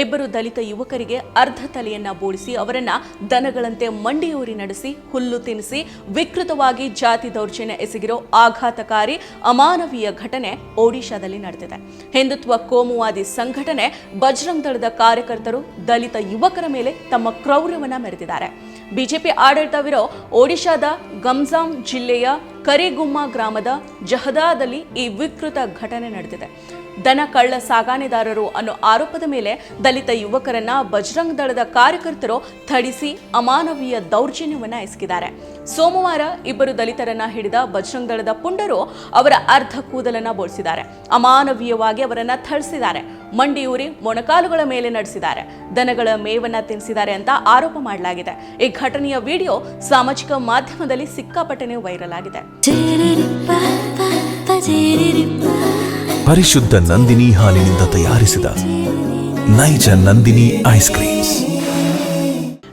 ಇಬ್ಬರು ದಲಿತ ಯುವಕರಿಗೆ ಅರ್ಧ ತಲೆಯನ್ನ ಬೋಳಿಸಿ ಅವರನ್ನ ದನಗಳಂತೆ ಮಂಡಿಯೂರಿ ನಡೆಸಿ ಹುಲ್ಲು ತಿನ್ನಿಸಿ ವಿಕೃತವಾಗಿ ಜಾತಿ ದೌರ್ಜನ್ಯ ಎಸಗಿರೋ ಆಘಾತಕಾರಿ ಅಮಾನವೀಯ ಘಟನೆ ಒಡಿಶಾದಲ್ಲಿ ನಡೆದಿದೆ. ಹಿಂದುತ್ವ ಕೋಮುವಾದಿ ಸಂಘಟನೆ ಬಜರಂಗ್ ದಳದ ಕಾರ್ಯಕರ್ತರು ದಲಿತ ಯುವಕರ ಮೇಲೆ ತಮ್ಮ ಕ್ರೌರ್ಯವನ್ನ ಮೆರೆದಿದ್ದಾರೆ. ಬಿಜೆಪಿ ಆಡಳಿತವಿರೋ ಒಡಿಶಾದ ಗಂಜಾಂ ಜಿಲ್ಲೆಯ ಕರಿಗುಮ್ಮ ಗ್ರಾಮದ ಜಹದಾದಲ್ಲಿ ಈ ವಿಕೃತ ಘಟನೆ ನಡೆದಿದೆ. ದನ ಕಳ್ಳ ಸಾಗಾಣೆದಾರರು ಅನ್ನೋ ಆರೋಪದ ಮೇಲೆ ದಲಿತ ಯುವಕರನ್ನ ಬಜರಂಗ್ ದಳದ ಕಾರ್ಯಕರ್ತರು ಥಳಿಸಿ ಅಮಾನವೀಯ ದೌರ್ಜನ್ಯವನ್ನ ಎಸಗಿದ್ದಾರೆ. ಸೋಮವಾರ ಇಬ್ಬರು ದಲಿತರನ್ನ ಹಿಡಿದ ಬಜರಂಗ್ ದಳದ ಪುಂಡರು ಅವರ ಅರ್ಧ ಕೂದಲನ್ನ ಬೋಳಿಸಿದ್ದಾರೆ. ಅಮಾನವೀಯವಾಗಿ ಅವರನ್ನ ಥಳಿಸಿದ್ದಾರೆ. ಮಂಡಿಯೂರಿ ಮೊಣಕಾಲುಗಳ ಮೇಲೆ ನಡೆಸಿದ್ದಾರೆ. ದನಗಳ ಮೇವನ್ನ ತಿನ್ನಿಸಿದ್ದಾರೆ ಅಂತ ಆರೋಪ ಮಾಡಲಾಗಿದೆ. ಈ ಘಟನೆಯ ವಿಡಿಯೋ ಸಾಮಾಜಿಕ ಮಾಧ್ಯಮದಲ್ಲಿ ಸಿಕ್ಕಾಪಟ್ಟನೆ ವೈರಲ್ ಆಗಿದೆ. ಪರಿಶುದ್ಧ ನಂದಿನಿ ಹಾಲಿನಿಂದ ತಯಾರಿಸಿದ ನೈಜ ನಂದಿನಿ ಐಸ್ ಕ್ರೀಮ್ಸ್.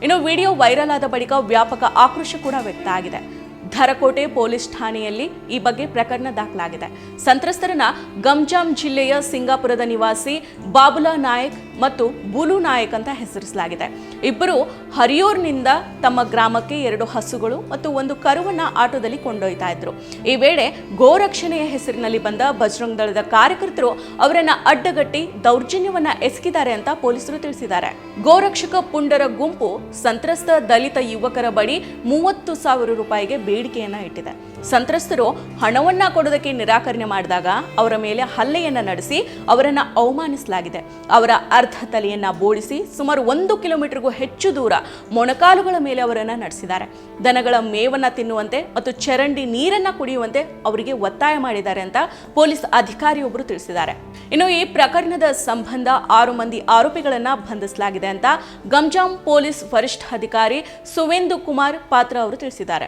ಇನ್ನು ವಿಡಿಯೋ ವೈರಲ್ ಆದ ಬಳಿಕ ವ್ಯಾಪಕ ಆಕ್ರೋಶ ಕೂಡ ವ್ಯಕ್ತ ಆಗಿದೆ ಧರಕೋಟೆ ಪೊಲೀಸ್ ಠಾಣೆಯಲ್ಲಿ ಈ ಬಗ್ಗೆ ಪ್ರಕರಣ ದಾಖಲಾಗಿದೆ. ಸಂತ್ರಸ್ತರನ್ನ ಗಂಜಾಂ ಜಿಲ್ಲೆಯ ಸಿಂಗಾಪುರದ ನಿವಾಸಿ ಬಾಬುಲಾ ನಾಯಕ್ ಮತ್ತು ಬುಲು ನಾಯಕ್ ಅಂತ ಹೆಸರಿಸಲಾಗಿದೆ. ಇಬ್ಬರು ಹರಿಯೂರ್ನಿಂದ ತಮ್ಮ ಗ್ರಾಮಕ್ಕೆ ಎರಡು ಹಸುಗಳು ಮತ್ತು ಒಂದು ಕರುವನ್ನ ಆಟೋದಲ್ಲಿ ಕೊಂಡೊಯ್ತಾ ಇದ್ರು. ಈ ವೇಳೆ ಗೋರಕ್ಷಣೆಯ ಹೆಸರಿನಲ್ಲಿ ಬಂದ ಬಜರಂಗ್ ದಳದ ಕಾರ್ಯಕರ್ತರು ಅವರನ್ನ ಅಡ್ಡಗಟ್ಟಿ ದೌರ್ಜನ್ಯವನ್ನ ಎಸಗಿದ್ದಾರೆ ಅಂತ ಪೊಲೀಸರು ತಿಳಿಸಿದ್ದಾರೆ. ಗೋರಕ್ಷಕ ಪುಂಡರ ಗುಂಪು ಸಂತ್ರಸ್ತ ದಲಿತ ಯುವಕರ ಬಳಿ ಮೂವತ್ತು ಸಾವಿರ ರೂಪಾಯಿಗೆ ಬೇಡಿಕೆಯನ್ನ ಇಟ್ಟಿದೆ. ಸಂತ್ರಸ್ತರು ಹಣವನ್ನ ಕೊಡೋದಕ್ಕೆ ನಿರಾಕರಣೆ ಮಾಡಿದಾಗ ಅವರ ಮೇಲೆ ಹಲ್ಲೆಯನ್ನ ನಡೆಸಿ ಅವರನ್ನ ಅವಮಾನಿಸಲಾಗಿದೆ. ಅವರ ಅರ್ಧ ತಲೆಯನ್ನ ಬೋಳಿಸಿ ಸುಮಾರು ಒಂದು ಕಿಲೋಮೀಟರ್ಗೂ ಹೆಚ್ಚು ದೂರ ಮೊಣಕಾಲುಗಳ ಮೇಲೆ ಅವರನ್ನ ನಡೆಸಿದ್ದಾರೆ. ದನಗಳ ಮೇವನ್ನ ತಿನ್ನುವಂತೆ ಮತ್ತು ಚರಂಡಿ ನೀರನ್ನ ಕುಡಿಯುವಂತೆ ಅವರಿಗೆ ಒತ್ತಾಯ ಮಾಡಿದ್ದಾರೆ ಅಂತ ಪೊಲೀಸ್ ಅಧಿಕಾರಿಯೊಬ್ಬರು ತಿಳಿಸಿದ್ದಾರೆ. ಇನ್ನು ಈ ಪ್ರಕರಣದ ಸಂಬಂಧ ಆರು ಮಂದಿ ಆರೋಪಿಗಳನ್ನ ಬಂಧಿಸಲಾಗಿದೆ ಅಂತ ಗಂಜಾಂ ಪೊಲೀಸ್ ವರಿಷ್ಠಾಧಿಕಾರಿ ಸುವೇಂದು ಕುಮಾರ್ ಪಾತ್ರ ಅವರು ತಿಳಿಸಿದ್ದಾರೆ.